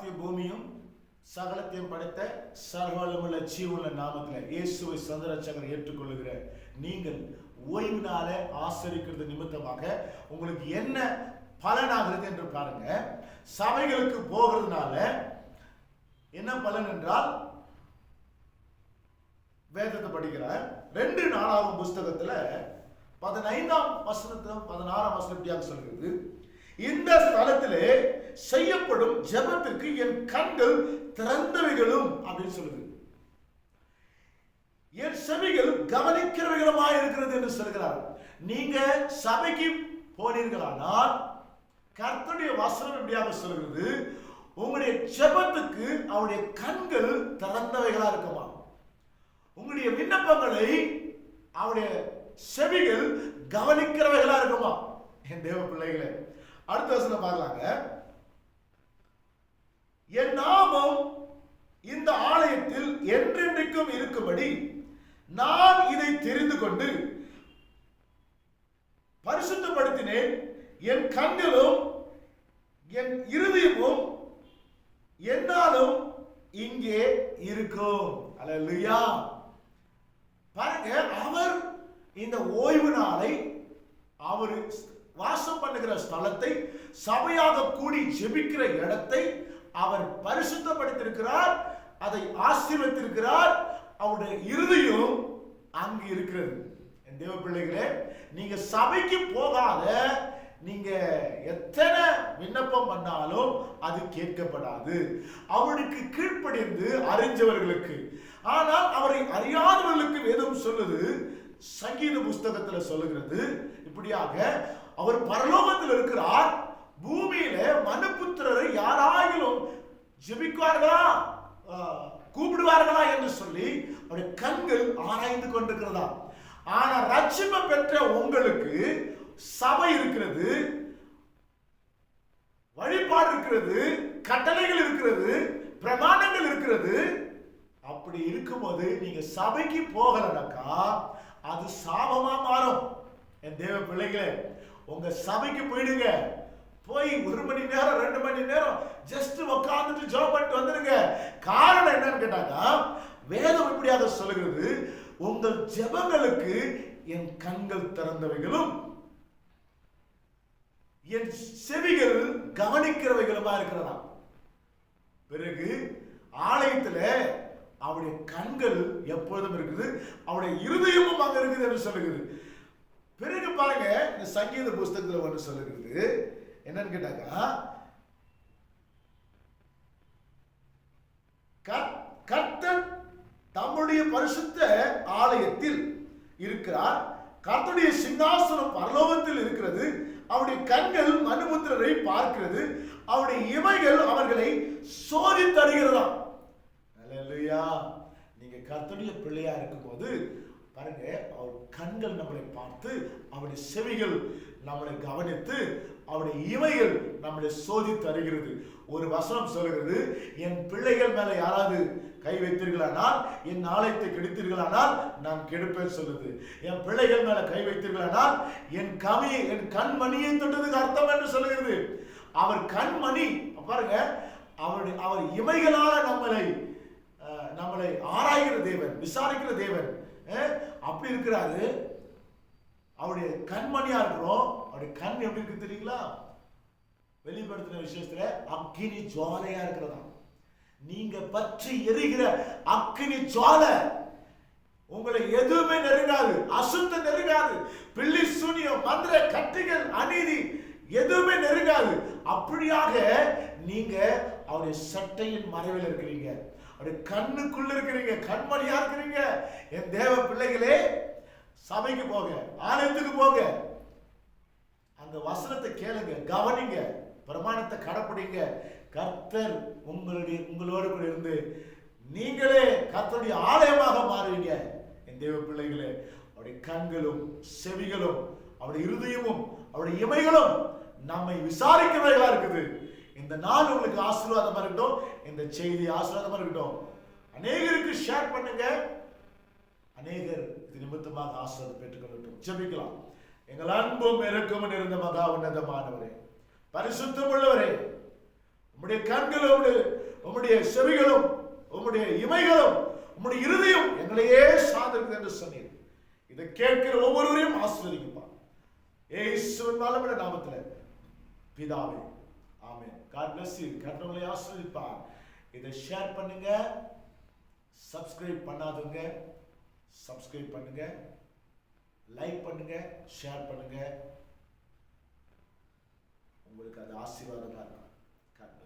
வானத்தையும் பூமியும் சகலத்தையும் படைத்த சர்வலமுள்ள ஜீவனுள்ள நாமத்தில் இயேசுவை சந்திரச்சகர் ஏற்றுக்கொள்ளுகிற நீங்கள் ஓய்வினால ஆசரிக்கிறது நிமித்தமாக உங்களுக்கு என்ன பலனாகிறது என்று பாருங்க. சபைகளுக்கு போகிறதுனால என்ன பலன் என்றால் வேதத்தை படிக்கிறார். ரெண்டு நாலாவது புஸ்தகத்துல பதினைந்தாம் வசனத்திலும் பதினாறாம் வசனம் இப்படியாக சொல்கிறது இந்த ஸ்தலத்திலே செய்யப்படும் ஜபத்திற்கு என் கண்கள் திறந்தவைகளும் அப்படின்னு சொல்லுது. என் செவிகள் கவனிக்கிறவைகளுமாய் இருக்கிறது என்று சொல்கிறார். நீங்க சபைக்கு போனீர்களானால் கர்த்தனுடைய வசனம் எப்படியாக சொல்கிறது? உங்களுடைய ஜெபத்துக்கு அவருடைய கண்கள் திறந்தவைகளா இருக்குமா? உங்களுடைய விண்ணப்பங்களை அவருடைய செவிகள் கவனிக்கிறவைகளா இருக்குமா? என் தேவ பிள்ளைகளை அடுத்த வசனம் பார்க்கலாங்க. என் நாமம் இந்த ஆலயத்தில் என்றென்றைக்கும் இருக்கும்படி நான் இதை தெரிந்து கொண்டு பரிசுத்தப்படுத்தினேன். என் கண்களும் என் இருதயமும் என்னாலும் இங்கே இருக்கும். அல்லேலூயா பாருங்க அவர் இந்த ஓய்வு நாளை அவர் வாசம் பண்ணுகிற ஸ்தலத்தை சபையாக கூடி ஜெபிக்கிற இடத்தை அவர் பரிசுத்தப்படுத்திருக்கிறார் அதை ஆசீர்வத்திருக்கிறார் அவருடைய இறுதியும் அங்கு இருக்கிறது. என் தேவ பிள்ளைகளே நீங்க சபைக்கு போகாத நீங்க எத்தனை விண்ணப்பம் பண்ணாலும் அது கேட்கப்படாது. அவருக்கு கீழ்ப்படிந்து அறிஞ்சவர்களுக்கு. ஆனால் அவரை அறியாதவர்களுக்கு வேதம் சொல்லுது சங்கீத புஸ்தகத்துல சொல்லுகிறது. இப்படியாக அவர் பரலோகத்தில் இருக்கிறார் பூமியில மனுபுத்திரரை யாராயிலும் ஜெபிக்குவார்களா? கூப்பிடுவார்களா என்று சொல்லி அவருடைய கண்கள் ஆராய்ந்து கொண்டிருக்கிறதா? ஆனா ரட்சிப்பை பெற்ற உங்களுக்கு சபை இருக்கிறது வழிபாடு இருக்கிறது கட்டளைகள் இருக்கிறது பிரமாணங்கள் இருக்கிறது. அப்படி இருக்கும்போது நீங்க சபைக்கு போகலனாக்கா அது சாபமா மாறும். என் தேவ பிள்ளைகளே உங்க சபைக்கு போயிடுங்க. போய் ஒரு மணி நேரம் ரெண்டு மணி நேரம் ஜஸ்ட் உட்காந்துட்டு ஜாப் பண்ணிட்டு வந்துருங்க. காரணம் என்னன்னு கேட்டாக்கா வேதம் இப்படியாக சொல்லுகிறது? உங்கள் ஜெபங்களுக்கு என் கண்கள் திறந்தவைகளும் என் செவிகள் கவனிக்கிறவைகளுமா இருக்கிறதா? பிறகு ஆலயத்துல அவருடைய கண்கள் எப்பொழுதும் இருக்குது அவருடைய இருதயமும் அங்க இருக்குது என்று சொல்லுகிறது. பிறகு பாருங்க இந்த சங்கீத புஸ்தகத்துல ஒன்று சொல்லுகிறது. என்னன்னு கேட்டாக்கா கர்- கர்த்தர் தம்முடைய பரிசுத்த ஆலயத்தில் இருக்கிறார். கர்த்தருடைய சிங்காசனம் பரலோகத்தில் இருக்கிறது. அவருடைய கண்கள் மனுபுத்திரரை பார்க்கிறது. அவருடைய இமைகள் அவர்களை சோதித்தருகிறதாம் அல்லேலூயா நீங்க கர்த்தருடைய பிள்ளையா இருக்கும்போது பாருங்க அவர் கண்கள் நம்மளை பார்த்து அவருடைய செவிகள் நம்மளை கவனித்து அவருடைய இவைகள் நம்மளை சோதித்து தருகிறது ஒரு வசனம் சொல்கிறது என் பிள்ளைகள் மேல யாராவது கை வைத்தீர்களானால் என் ஆலயத்தை கெடுத்தீர்களானால் நான் கெடுப்பேன் சொல்லுது. என் பிள்ளைகள் மேல கை வைத்தீர்களானால் என் கவியை என் கண்மணியை தொட்டதுக்கு அர்த்தம் என்று சொல்லுகிறது. அவர் கண்மணி பாருங்க அவருடைய அவர் இமைகளால நம்மளை நம்மளை ஆராய்கிற தேவன் விசாரிக்கிற தேவன் அப்படி இருக்கிறாரு. அவருடைய கண்மணியா இருக்கிறோம்? அவருடைய கண் எப்படி இருக்கு தெரியுங்களா? வெளிப்படுத்தின விஷயத்துல அக்கினி ஜுவாலையா இருக்கிறதா நீங்க பற்றி எரிகிற அக்கினி ஜுவாலை உங்களை எதுவுமே நெருங்காது அசுத்தம் நெருங்காது. பில்லி சூனியம் மந்திர கட்டிகள் அநீதி எதுவுமே நெருங்காது. அப்படியாக நீங்க அவருடைய சட்டையின் மறைவில் இருக்கிறீங்க. அவருடைய கண்ணுக்குள்ள இருக்கிறீங்க. கண்மணியா இருக்கிறீங்க? என் தேவ பிள்ளைகளே சபைக்கு போங்க ஆலயத்துக்கு போங்க அந்த வசனத்தை கேளுங்க கவனிங்க பிரமாணத்தை கடைப்பிடிங்க. கர்த்தர் உங்களுடைய உங்களோடு கூட இருந்து நீங்களே கர்த்தருடைய ஆலயமாக மாறுவீங்க. என் தேவ பிள்ளைகளே அவருடைய கண்களும் செவிகளும் அவருடைய இருதயமும் அவருடைய இமைகளும் நம்மை விசாரிக்கிறவர்களா இருக்குது. இந்த நாள் உங்களுக்கு ஆசீர்வாதமா இருக்கட்டும் இந்த செய்தி ஆசீர்வாதமா இருக்கட்டும். அநேகருக்கு ஷேர் பண்ணுங்க. அநேகர் இது நிமித்தமாக ஆசிரியர் பெற்றுக்கொள்ளட்டும். ஜபிக்கலாம். எங்கள் அன்பும் இறக்கமும் இருந்த மகா உன்னதமானவரே பரிசுத்தம் உள்ளவரே உம்முடைய கண்களும் உம்முடைய உம்முடைய செவிகளும் உம்முடைய இமைகளும் உம்முடைய இருதயம் எங்களையே சார்ந்திருக்கு என்று சொன்னீர். இதை கேட்கிற ஒவ்வொருவரையும் ஆசீர்வதிக்குப்பா ஏசுவின் வல்லமையுள்ள நாமத்துல. பிதாவே. ஆமே காட் bless you. கர்த்தர் ஆசீர்வதிப்பார். இதை ஷேர் பண்ணுங்க. சப்ஸ்கிரைப் பண்ணாதவங்க. சப்ஸ்கிரைப் பண்ணுங்க. லைக் பண்ணுங்க. ஷேர் பண்ணுங்க. உங்களுக்கு அது ஆசீர்வாதமாக இருக்கும். காட்